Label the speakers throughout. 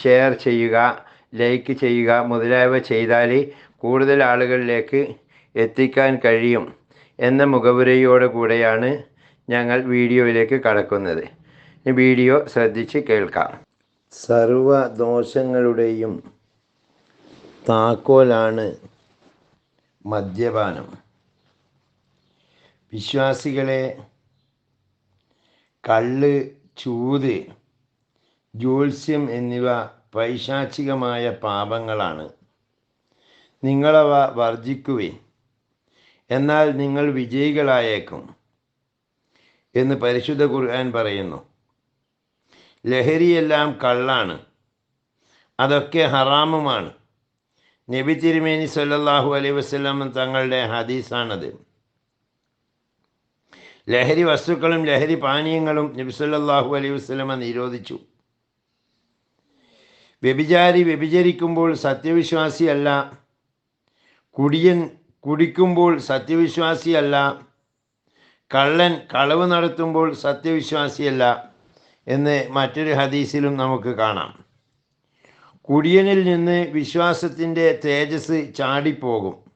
Speaker 1: Share ചെയ്യുക like ചെയ്യുക മുതലായവ ചെയ്താൽ കൂടുതൽ ആളുകളിലേക്ക് എത്തിക്കാൻ കഴിയും എന്ന മുഖവുരയോടെ കൂടെയാണ് ഞങ്ങൾ വീഡിയോയിലേക്ക് കടക്കുന്നത്. വീഡിയോ ശ്രദ്ധിച്ച് കേൾക്കാം. സർവ ദോഷങ്ങളുടെയും താക്കോലാണ് മദ്യപാനം. വിശ്വാസികളെ കള്ള് ചൂത് ജ്യോത്സ്യം എന്നിവ പൈശാചികമായ പാപങ്ങളാണ്. നിങ്ങളവ വർജിക്കുവിൻ എന്നാൽ നിങ്ങൾ വിജയികളായേക്കും എന്ന് പരിശുദ്ധ ഖുർആൻ പറയുന്നു. ലഹരിയെല്ലാം കള്ളാണ്. അതൊക്കെ ഹറാമുമാണ്. നബി തിരുമേനി സല്ലാഹു അലൈ വസല്ലം തങ്ങളുടെ ഹദീസാണത്. ലഹരി വസ്തുക്കളും ലഹരി പാനീയങ്ങളും നബി സല്ലാഹു അലൈ വസ്ലമ നിരോധിച്ചു. വ്യഭിചാരി വ്യഭിചരിക്കുമ്പോൾ സത്യവിശ്വാസിയല്ല. കുടിയൻ കുടിക്കുമ്പോൾ സത്യവിശ്വാസിയല്ല. കള്ളൻ കളവ് നടത്തുമ്പോൾ സത്യവിശ്വാസിയല്ല എന്ന് മറ്റൊരു ഹദീസിലും നമുക്ക് കാണാം. കുടിയനിൽ നിന്ന് വിശ്വാസത്തിന്റെ തേജസ് ചാടിപ്പോകും.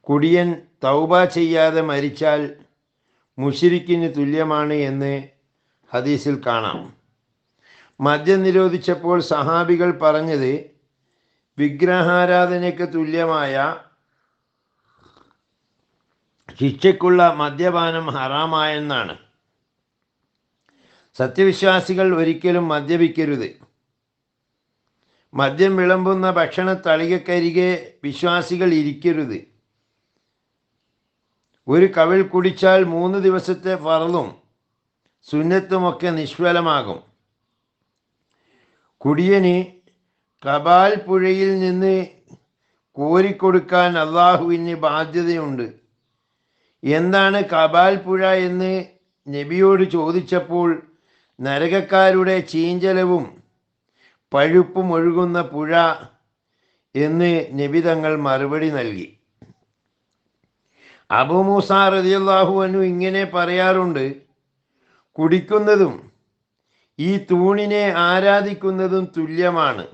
Speaker 1: കുടിയൻ തൗബ ചെയ്യാതെ മരിച്ചാൽ മുഷിരിക്കിന് തുല്യമാണ് എന്ന് ഹദീസിൽ കാണാം. മദ്യം നിരോധിച്ചപ്പോൾ സഹാബികൾ പറഞ്ഞത് വിഗ്രഹാരാധനയ്ക്ക് തുല്യമായ ശിക്ഷയ്ക്കുള്ള മദ്യപാനം ഹറാമായെന്നാണ്. സത്യവിശ്വാസികൾ ഒരിക്കലും മദ്യപിക്കരുത്. മദ്യം വിളമ്പുന്ന ഭക്ഷണ തളികക്കരികെ വിശ്വാസികൾ ഇരിക്കരുത്. ഒരു കവിൾ കുടിച്ചാൽ മൂന്ന് ദിവസത്തെ ഫറലും സുന്നത്തുമൊക്കെ നിഷ്ഫലമാകും. കുടിയന് കപാൽ പുഴയിൽ നിന്ന് കോരിക്കൊടുക്കാൻ അള്ളാഹുവിന് ബാധ്യതയുണ്ട്. എന്താണ് കപാൽ പുഴ എന്ന് നബിയോട് ചോദിച്ചപ്പോൾ നരകക്കാരുടെ ചീഞ്ചലവും പഴുപ്പും ഒഴുകുന്ന പുഴ എന്ന് നബി തങ്ങൾ മറുപടി നൽകി. അബു മൂസ റതിയല്ലാഹു അനു ഇങ്ങനെ പറയാറുണ്ട് കുടിക്കുന്നതും ഈ തൂണിനെ ആരാധിക്കുന്നതും തുല്യമാണ്.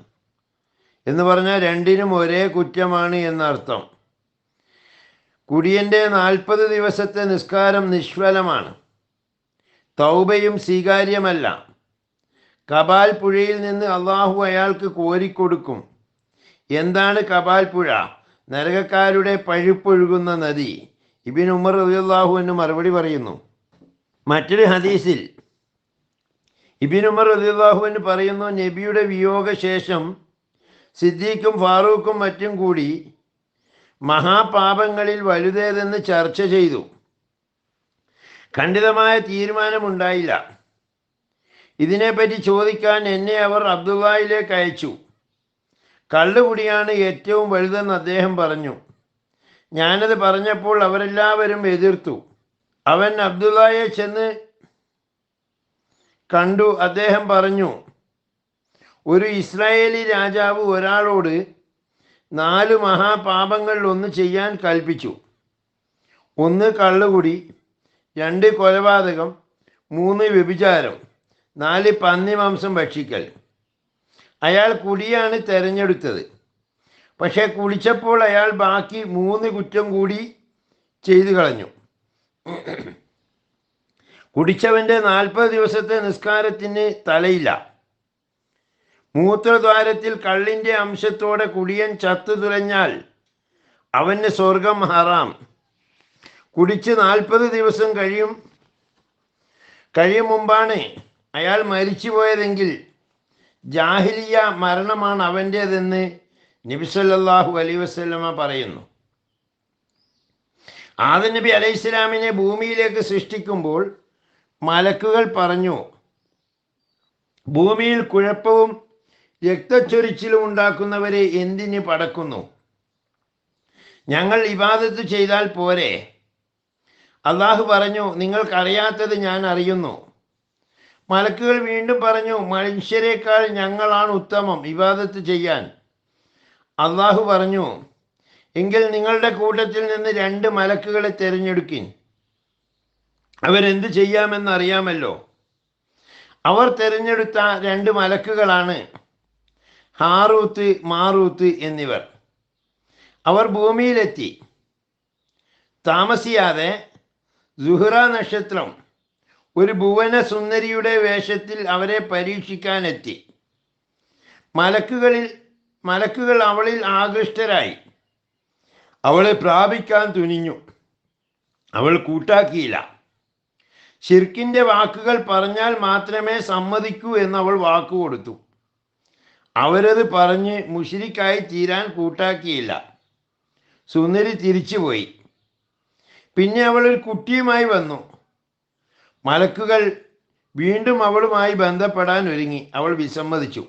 Speaker 1: എന്ന് പറഞ്ഞാൽ രണ്ടിനും ഒരേ കുറ്റമാണ് എന്നർത്ഥം. കുടിയന്റെ നാൽപ്പത് ദിവസത്തെ നിസ്കാരം നിഷ്ഫലമാണ്. തൗബയും സ്വീകാര്യമല്ല. കപാൽ പുഴയിൽ നിന്ന് അള്ളാഹു അയാൾക്ക് കോരിക്കൊടുക്കും. എന്താണ് കപാൽ പുഴ? നരകക്കാരുടെ പഴുപ്പൊഴുകുന്ന നദി. ഇബിൻ ഉമർ റബിയുള്ളാഹു എന്ന് മറുപടി പറയുന്നു. മറ്റൊരു ഹദീസിൽ ഇബിൻ ഉമർ പറയുന്നു നബിയുടെ വിയോഗശേഷം സിദ്ദീഖും ഫാറൂഖും മറ്റും കൂടി മഹാപാപങ്ങളിൽ വലുതേതെന്ന് ചർച്ച ചെയ്തു. ഖണ്ഡിതമായ തീരുമാനമുണ്ടായില്ല. ഇതിനെപ്പറ്റി ചോദിക്കാൻ എന്നെ അവർ അബ്ദുള്ളയിലേക്ക് അയച്ചു. കള്ളുകുടിയാണ് ഏറ്റവും വലുതെന്ന് അദ്ദേഹം പറഞ്ഞു. ഞാനത് പറഞ്ഞപ്പോൾ അവരെല്ലാവരും എതിർത്തു. അവൻ അബ്ദുള്ളയെ ചെന്ന് കണ്ടു. അദ്ദേഹം പറഞ്ഞു ഒരു ഇസ്രായേലി രാജാവ് ഒരാളോട് നാല് മഹാപാപങ്ങളിൽ ഒന്ന് ചെയ്യാൻ കൽപ്പിച്ചു. ഒന്ന് കള്ളുകുടി രണ്ട് കൊലപാതകം മൂന്ന് വ്യഭിചാരം നാല് പന്നി മാംസം ഭക്ഷിക്കൽ. അയാൾ കുടിയാണ് തിരഞ്ഞെടുത്തത്. പക്ഷേ കുളിച്ചപ്പോൾ അയാൾ ബാക്കി മൂന്ന് കുറ്റം കൂടി ചെയ്തു കളഞ്ഞു. കുടിച്ചവന്റെ നാൽപ്പത് ദിവസത്തെ നിസ്കാരത്തിന് തലയില്ല. മൂത്രദ്വാരത്തിൽ കള്ളിന്റെ അംശത്തോടെ കുടിയൻ ചത്തു തുലഞ്ഞാൽ അവന് സ്വർഗം ഹറാം. കുടിച്ച് നാൽപ്പത് ദിവസം കഴിയും കഴിയും മുമ്പാണ് അയാൾ മരിച്ചുപോയതെങ്കിൽ ജാഹിലിയ മരണമാണ് അവന്റേതെന്ന് നബിസല്ലാഹു അലൈ വസ്ലമ പറയുന്നു. ആദ നബി അലൈഹി ഇസ്ലാമിനെ ഭൂമിയിലേക്ക് സൃഷ്ടിക്കുമ്പോൾ മലക്കുകൾ പറഞ്ഞു ഭൂമിയിൽ കുഴപ്പവും രക്തച്ചൊരിച്ചിലും ഉണ്ടാക്കുന്നവരെ എന്തിന് പടക്കുന്നു? ഞങ്ങൾ ഇബാദത്ത് ചെയ്താൽ പോരെ? അള്ളാഹു പറഞ്ഞു നിങ്ങൾക്കറിയാത്തത് ഞാൻ അറിയുന്നു. മലക്കുകൾ വീണ്ടും പറഞ്ഞു മനുഷ്യരെക്കാൾ ഞങ്ങളാണ് ഉത്തമം ഇബാദത്ത് ചെയ്യാൻ. അള്ളാഹു പറഞ്ഞു എങ്കിൽ നിങ്ങളുടെ കൂട്ടത്തിൽ നിന്ന് രണ്ട് മലക്കുകളെ തിരഞ്ഞെടുക്കിൻ. അവരെന്ത് ചെയ്യാമെന്ന് അറിയാമല്ലോ അവർ തിരഞ്ഞെടുത്ത രണ്ട് മലക്കുകളാണ് ഹാറൂത്ത് മാറൂത്ത് എന്നിവർ. അവർ ഭൂമിയിലെത്തി. താമസിയാതെ സുഹ്റ നക്ഷത്രം ഒരു ഭുവന സുന്ദരിയുടെ വേഷത്തിൽ അവരെ പരീക്ഷിക്കാനെത്തി. മലക്കുകളിൽ മലക്കുകൾ അവളിൽ ആകൃഷ്ടരായി. അവളെ പ്രാപിക്കാൻ തുനിഞ്ഞു. അവൾ കൂട്ടാക്കിയില്ല. ഷിർക്കിന്റെ വാക്കുകൾ പറഞ്ഞാൽ മാത്രമേ സമ്മതിക്കൂ എന്ന് അവൾ വാക്കു കൊടുത്തു. അവരത് പറഞ്ഞ് മുഷിരിക്കായി തീരാൻ കൂട്ടാക്കിയില്ല. സുന്ദരി തിരിച്ചുപോയി. പിന്നെ അവൾ ഒരു കുട്ടിയുമായി വന്നു. മലക്കുകൾ വീണ്ടും അവളുമായി ബന്ധപ്പെടാൻ ഒരുങ്ങി. അവൾ വിസമ്മതിച്ചു.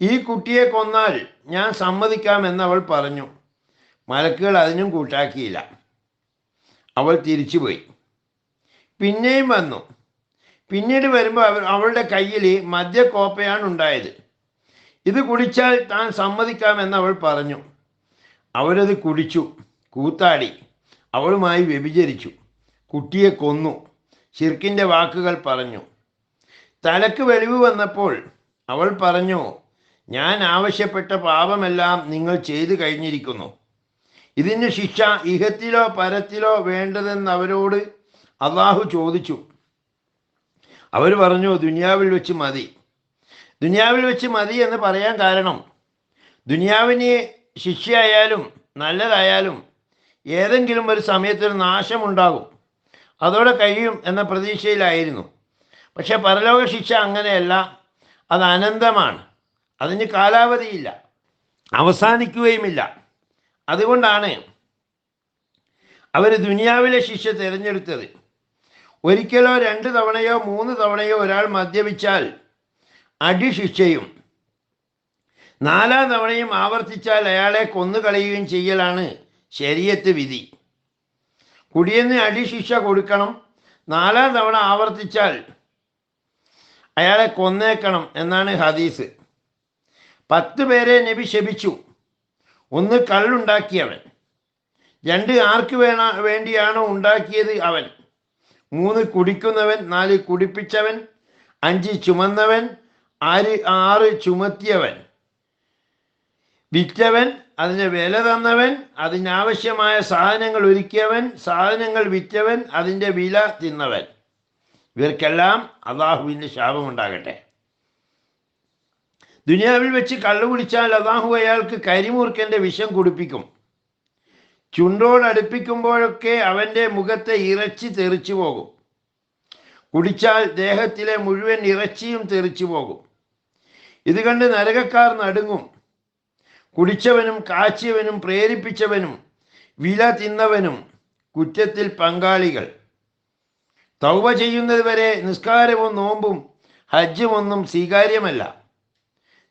Speaker 1: ഈ കുട്ടിയെ കൊന്നാൽ ഞാൻ സമ്മതിക്കാമെന്ന് അവൾ പറഞ്ഞു. മലക്കുകൾ അതിനും കൂട്ടാക്കിയില്ല. അവൾ തിരിച്ചുപോയി. പിന്നെയും വന്നു. പിന്നീട് വരുമ്പോൾ അവർ അവളുടെ കയ്യിൽ മദ്യക്കോപ്പയാണ് ഉണ്ടായത്. ഇത് കുടിച്ചാൽ താൻ സമ്മതിക്കാമെന്ന് അവൾ പറഞ്ഞു. അവരത് കുടിച്ചു കൂത്താടി. അവളുമായി വ്യഭിചരിച്ചു. കുട്ടിയെ കൊന്നു ഷിർക്കിന്റെ വാക്കുകൾ പറഞ്ഞു. തലക്ക് വെളിവ് വന്നപ്പോൾ അവൾ പറഞ്ഞു ഞാൻ ആവശ്യപ്പെട്ട പാപമെല്ലാം നിങ്ങൾ ചെയ്തു കഴിഞ്ഞിരിക്കുന്നു. ഇതിന് ശിക്ഷ ഇഹത്തിലോ പരത്തിലോ വേണ്ടതെന്ന് അവരോട് അള്ളാഹു ചോദിച്ചു. അവർ പറഞ്ഞു ദുനിയാവിൽ വെച്ച് മതി. ദുനിയാവിൽ വെച്ച് മതി എന്ന് പറയാൻ കാരണം ദുനിയാവിനെ ശിക്ഷയായാലും നല്ലതായാലും ഏതെങ്കിലും ഒരു സമയത്തൊരു നാശമുണ്ടാകും. അതോടെ കഴിയും എന്ന പ്രതീക്ഷയിലായിരുന്നു. പക്ഷെ പരലോക ശിക്ഷ അങ്ങനെയല്ല. അത് അനന്തമാണ്. അതിന് കാലാവധിയില്ല. അവസാനിക്കുകയുമില്ല. അതുകൊണ്ടാണ് അവർ ദുനിയാവിലെ ശിക്ഷ തിരഞ്ഞെടുത്തത്. ഒരിക്കലോ രണ്ട് തവണയോ മൂന്ന് തവണയോ ഒരാൾ മദ്യപിച്ചാൽ അടിശിക്ഷയും നാലാം തവണയും ആവർത്തിച്ചാൽ അയാളെ കൊന്നുകളയുകയും ചെയ്യലാണ് ശരീരത്ത് വിധി. കുടിയെന്ന് അടിശിക്ഷ കൊടുക്കണം. നാലാം തവണ ആവർത്തിച്ചാൽ അയാളെ കൊന്നേക്കണം എന്നാണ് ഹദീസ്. പത്ത് പേരെ നബി ശപിച്ചു. ഒന്ന് കള്ളുണ്ടാക്കിയവൻ. രണ്ട് ആർക്ക് വേണ വേണ്ടിയാണോ ഉണ്ടാക്കിയത് അവൻ. മൂന്ന് കുടിക്കുന്നവൻ നാല് കുടിപ്പിച്ചവൻ അഞ്ച് ചുമന്നവൻ ആര് ആറ് ചുമത്തിയവൻ. വിറ്റവൻ അതിന് വില തന്നവൻ അതിനാവശ്യമായ സാധനങ്ങൾ ഒരുക്കിയവൻ സാധനങ്ങൾ വിറ്റവൻ അതിന്റെ വില തിന്നവൻ. ഇവർക്കെല്ലാം അള്ളാഹുവിന്റെ ശാപമുണ്ടാകട്ടെ. ദുനിയാവിൽ വെച്ച് കള്ളു കുടിച്ചാൽ അള്ളാഹു അയാൾക്ക് കരിമൂർക്കന്റെ വിഷം കുടിപ്പിക്കും. ചുണ്ടോട് അടുപ്പിക്കുമ്പോഴൊക്കെ അവന്റെ മുഖത്തെ ഇറച്ചി തെറിച്ചു പോകും. കുടിച്ചാൽ ദേഹത്തിലെ മുഴുവൻ ഇറച്ചിയും തെറിച്ചു പോകും. ഇത് കണ്ട് നരകക്കാർ നടുങ്ങും. കുടിച്ചവനും കാച്ചിയവനും പ്രേരിപ്പിച്ചവനും വില തിന്നവനും കുറ്റത്തിൽ പങ്കാളികൾ. തൗവ ചെയ്യുന്നത് വരെ നിസ്കാരവും നോമ്പും ഹജ്ജും ഒന്നും സ്വീകാര്യമല്ല.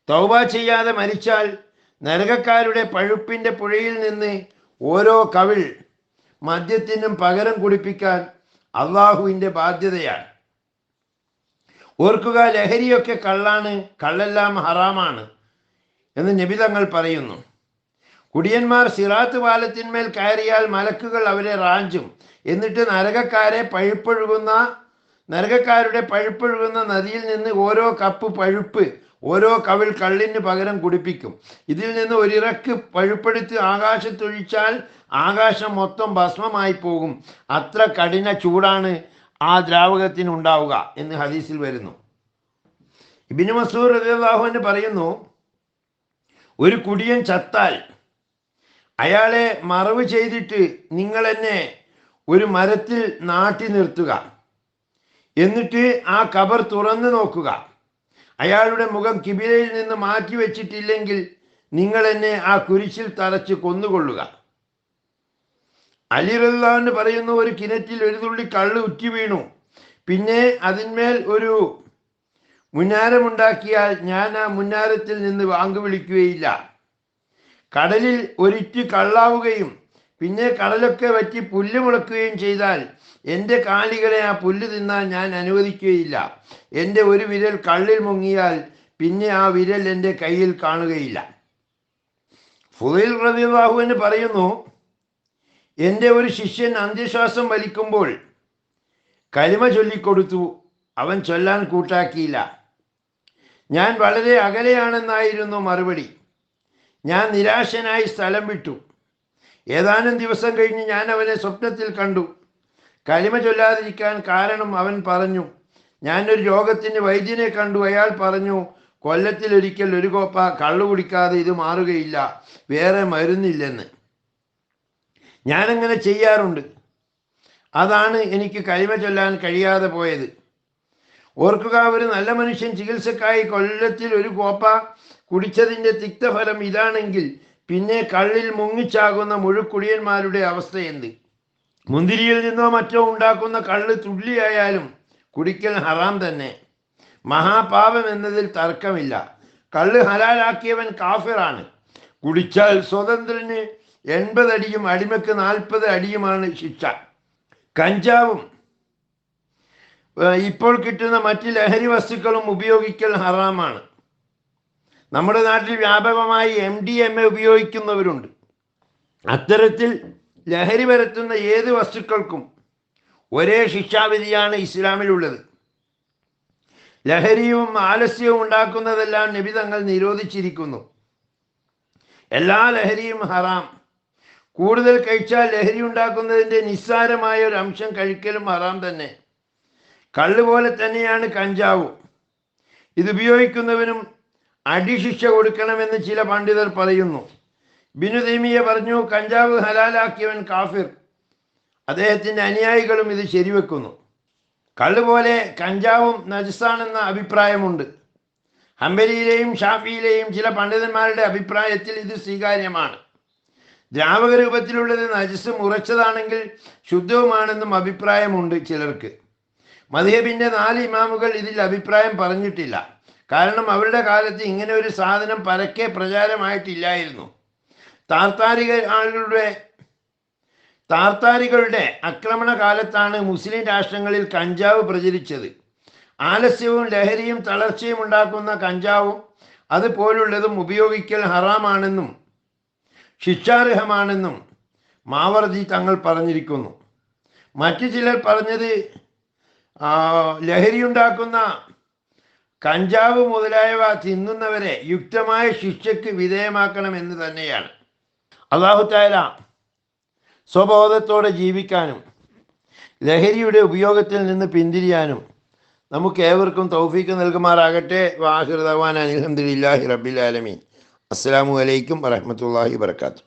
Speaker 1: തൗവ ചെയ്യാതെ മരിച്ചാൽ നരകക്കാരുടെ പഴുപ്പിന്റെ പുഴയിൽ നിന്ന് ഓരോ കവിൾ മദ്യത്തിനും പകരം കുടിപ്പിക്കാൻ അള്ളാഹുവിന്റെ ബാധ്യതയാണ്. ഓർക്കുക ലഹരിയൊക്കെ കള്ളാണ് കള്ളെല്ലാം ഹറാമാണ് എന്ന് നിബിതങ്ങൾ പറയുന്നു. കുടിയന്മാർ സിറാത്ത് പാലത്തിന്മേൽ കയറിയാൽ മലക്കുകൾ അവരെ റാഞ്ചും. എന്നിട്ട് നരകക്കാരെ പഴുപ്പൊഴുകുന്ന നരകക്കാരുടെ പഴുപ്പൊഴുകുന്ന നദിയിൽ നിന്ന് ഓരോ കപ്പ് പഴുപ്പ് ഓരോ കവിൾ കള്ളിന് പകരം കുടിപ്പിക്കും. ഇതിൽ നിന്ന് ഒരിറക്ക് പഴുപ്പെടുത്ത് ആകാശത്തൊഴിച്ചാൽ ആകാശം മൊത്തം ഭസ്മമായി പോകും. അത്ര കഠിന ചൂടാണ് ആ ദ്രാവകത്തിന് ഉണ്ടാവുക എന്ന് ഹദീസിൽ വരുന്നു. ഇബിന് മസൂർ റളിയല്ലാഹുവിന് പറയുന്നു ഒരു കുടിയൻ ചത്താൽ അയാളെ മറവ് ചെയ്തിട്ട് നിങ്ങൾ എന്നെ ഒരു മരത്തിൽ നാട്ടി നിർത്തുക. എന്നിട്ട് ആ കബർ തുറന്നു നോക്കുക. അയാളുടെ മുഖം കിബിലയിൽ നിന്ന് മാറ്റി വെച്ചിട്ടില്ലെങ്കിൽ നിങ്ങൾ എന്നെ ആ കുരിശിൽ തറച്ച് കൊന്നുകൊള്ളുക. അലിറല്ലാന്ന് പറയുന്ന ഒരു കിണറ്റിൽ ഒരു തുള്ളി കള്ള് ഉറ്റി വീണു. പിന്നെ അതിന്മേൽ ഒരു മുന്നാരമുണ്ടാക്കിയാൽ ഞാൻ ആ മുന്നാരത്തിൽ നിന്ന് വാങ്ങു വിളിക്കുകയില്ല. കടലിൽ ഒരിറ്റ് കള്ളാവുകയും പിന്നെ കടലൊക്കെ വറ്റി പുല്ല് മുളക്കുകയും ചെയ്താൽ എന്റെ കാലികളെ ആ പുല്ല് തിന്നാൻ ഞാൻ അനുവദിക്കുകയില്ല. എന്റെ ഒരു വിരൽ കള്ളിൽ മുങ്ങിയാൽ പിന്നെ ആ വിരൽ എന്റെ കയ്യിൽ കാണുകയില്ല. ഫുദൈൽ റബിബാഹുവിന് പറയുന്നു എന്റെ ഒരു ശിഷ്യൻ അന്ത്യശ്വാസം വലിക്കുമ്പോൾ കലിമ ചൊല്ലിക്കൊടുത്തു അവൻ ചൊല്ലാൻ കൂട്ടാക്കിയില്ല. ഞാൻ വളരെ അകലെയാണെന്നായിരുന്നു മറുപടി. ഞാൻ നിരാശനായി സ്ഥലം വിട്ടു. ഏതാനും ദിവസം കഴിഞ്ഞ് ഞാൻ അവനെ സ്വപ്നത്തിൽ കണ്ടു. കലിമ ചൊല്ലാതിരിക്കാൻ കാരണം അവൻ പറഞ്ഞു. ഞാനൊരു രോഗത്തിന് വൈദ്യനെ കണ്ടു. അയാൾ പറഞ്ഞു കൊല്ലത്തിൽ കൊല്ലത്തിലൊരിക്കൽ ഒരു കോപ്പ കള്ളു കുടിക്കാതെ ഇത് മാറുകയില്ല. വേറെ മരുന്നില്ലെന്ന്. ഞാനങ്ങനെ ചെയ്യാറുണ്ട്. അതാണ് എനിക്ക് കലിമ ചൊല്ലാൻ കഴിയാതെ പോയത്. ഓർക്കുക ഒരു നല്ല മനുഷ്യൻ ചികിത്സക്കായി കൊല്ലത്തിൽ ഒരു കോപ്പ കുടിച്ചതിന്റെ തിക്തഫലം ഇതാണെങ്കിൽ പിന്നെ കള്ളിൽ മുങ്ങിച്ചാകുന്ന മുഴുക്കുടിയന്മാരുടെ അവസ്ഥ എന്ത്? മുന്തിരിയിൽ നിന്നോ മറ്റോ ഉണ്ടാക്കുന്ന കള്ള് തുള്ളിയായാലും കുടിക്കൽ ഹറാം തന്നെ. മഹാപാപം എന്നതിൽ തർക്കമില്ല. കള്ള് ഹലാലാക്കിയവൻ കാഫിറാണ്. കുടിച്ചാൽ സ്വതന്ത്രന് എൺപത് അടിയും അടിമക്ക് നാൽപ്പത് അടിയുമാണ് ശിക്ഷ. കഞ്ചാവും. ഇപ്പോൾ കിട്ടുന്ന മറ്റ് ലഹരി വസ്തുക്കളും ഉപയോഗിക്കൽ ഹറാമാണ്. നമ്മുടെ നാട്ടിൽ വ്യാപകമായി എം ഡി എം എ ഉപയോഗിക്കുന്നവരുണ്ട്. അത്തരത്തിൽ ലഹരി പരത്തുന്ന ഏത് വസ്തുക്കൾക്കും ഒരേ ശിക്ഷാവിധിയാണ് ഇസ്ലാമിലുള്ളത്. ലഹരിയും ആലസ്യവും ഉണ്ടാക്കുന്നതെല്ലാം നബി തങ്ങൾ നിരോധിച്ചിരിക്കുന്നു. എല്ലാ ലഹരിയും ഹറാം. കൂടുതൽ കഴിച്ചാൽ ലഹരി ഉണ്ടാക്കുന്നതിന്റെ നിസ്സാരമായ ഒരു അംശം കഴിക്കലും ഹറാം തന്നെ. കള്ള് പോലെ തന്നെയാണ് കഞ്ചാവും. ഇത് ഉപയോഗിക്കുന്നവനും അടിശിക്ഷ കൊടുക്കണമെന്ന് ചില പണ്ഡിതർ പറയുന്നു. ബിനു പറഞ്ഞു കഞ്ചാവ് ഹലാലാക്കിയവൻ കാഫിർ. അദ്ദേഹത്തിന്റെ അനുയായികളും ഇത് ശരിവെക്കുന്നു. കള്ളുപോലെ കഞ്ചാവും നജസാണെന്ന അഭിപ്രായമുണ്ട്. ഹംബലിയിലെയും ഷാഫിയിലെയും ചില പണ്ഡിതന്മാരുടെ അഭിപ്രായത്തിൽ ഇത് സ്വീകാര്യമാണ്. ദ്രാവക രൂപത്തിലുള്ളത് നജസ് ഉറച്ചതാണെങ്കിൽ ശുദ്ധവുമാണെന്നും അഭിപ്രായമുണ്ട് ചിലർക്ക്. മധുഹബിന്റെ നാല് ഇമാമുകൾ ഇതിൽ അഭിപ്രായം പറഞ്ഞിട്ടില്ല. കാരണം അവരുടെ കാലത്ത് ഇങ്ങനെ ഒരു സാധനം പരക്കെ പ്രചാരമായിട്ടില്ലായിരുന്നു. താർത്താരിക ആളുകളുടെ താർത്താരികളുടെ ആക്രമണ കാലത്താണ് മുസ്ലിം രാഷ്ട്രങ്ങളിൽ കഞ്ചാവ് പ്രചരിച്ചത്. ആലസ്യവും ലഹരിയും തളർച്ചയും ഉണ്ടാക്കുന്ന കഞ്ചാവും അതുപോലുള്ളതും ഉപയോഗിക്കൽ ഹറാമാണെന്നും ശിക്ഷാർഹമാണെന്നും മാവർജി തങ്ങൾ പറഞ്ഞിരിക്കുന്നു. മറ്റു ചിലർ പറഞ്ഞത് ലഹരി ലഹരിയുണ്ടാക്കുന്ന കഞ്ചാവ് മുതലായവ തിന്നുന്നവരെ യുക്തമായ ശിക്ഷയ്ക്ക് വിധേയമാക്കണം എന്ന് തന്നെയാണ്. അള്ളാഹു താല സ്വബോധത്തോടെ ജീവിക്കാനും ലഹരിയുടെ ഉപയോഗത്തിൽ നിന്ന് പിന്തിരിയാനും നമുക്ക് ഏവർക്കും തൗഫീക്ക് നൽകുമാറാകട്ടെ. വാഹിർ തവാൻ അലഹദില്ലാഹി റബ്ബിൽ ആലമീൻ. അസ്സാം വലൈക്കും വറഹമത്തല്ലാഹി വർക്കാത്തു